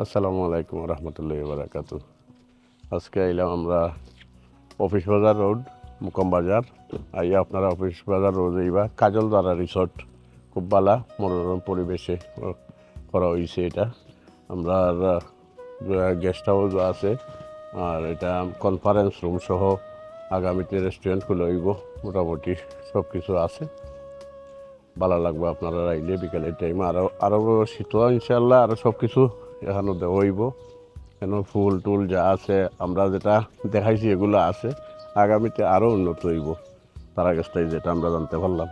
আসসালামু আলাইকুম রহমতুল্লাহ বারাকাত আজকে আইলাম আমরা অফিস বাজার রোড, মুকম বাজার। আইয়া আপনারা অফিস বাজার রোড এইবা কাজল দ্বারা রিসর্ট, খুব ভালো মনোরম পরিবেশে করা হয়েছে এটা। আমরা গেস্ট হাউস আছে। আর এটা কনফারেন্স রুম সহ আগামীতে রেস্টুরেন্ট খুলে হইব মোটামুটি সব কিছু আছে। ভালো লাগবে আপনারা আইলে বিকালের টাইম আরও আরও শীতল ইনশাল্লাহ আরও সব কিছু এখানে দেওয়া হইব। কেন ফুল টুল যা আছে, আমরা যেটা দেখাইছি এগুলো আছে। আগামীতে আরও উন্নত হইব। তারা গেছটাই যেটা আমরা জানতে পারলাম।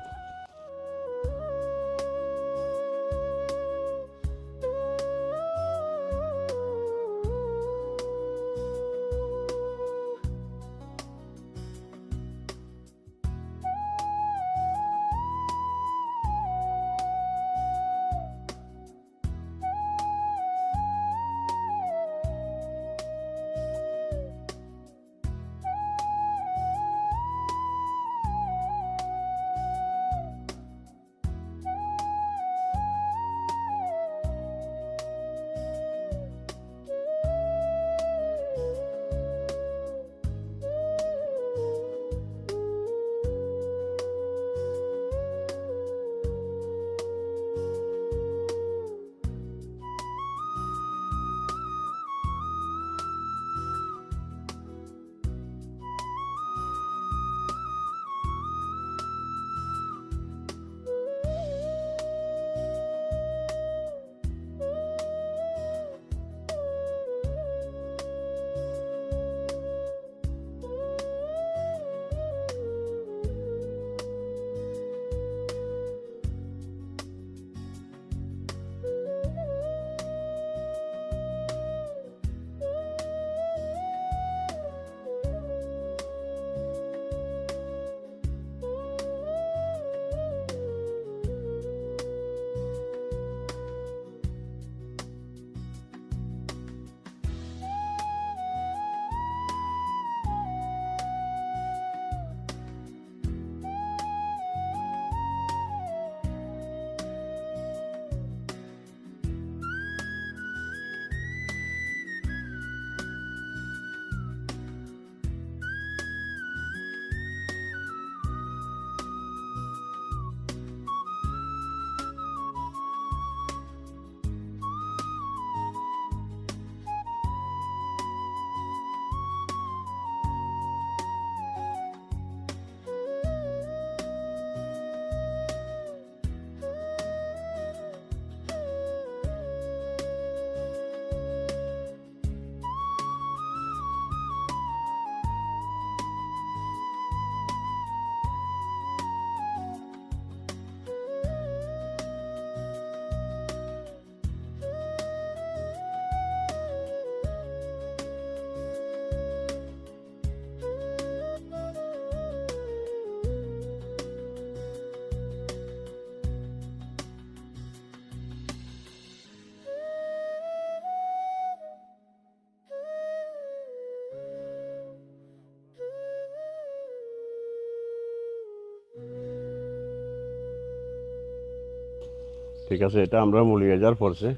ঠিক আছে, এটা আমরা মুলিয়াজার পড়ছে,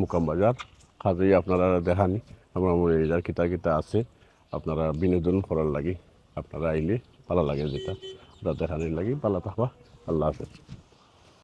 মুকাম বাজার। কাজেই আপনারা দেখানি আমরা মুলিয়াজার কিতা কিতা আছে, আপনারা বিনোদন করার লাগি, আপনারা আইলে ভালো লাগে যেটা। দেখানির লাগি ভালো থাকবা, আল্লাহ হাফেজ।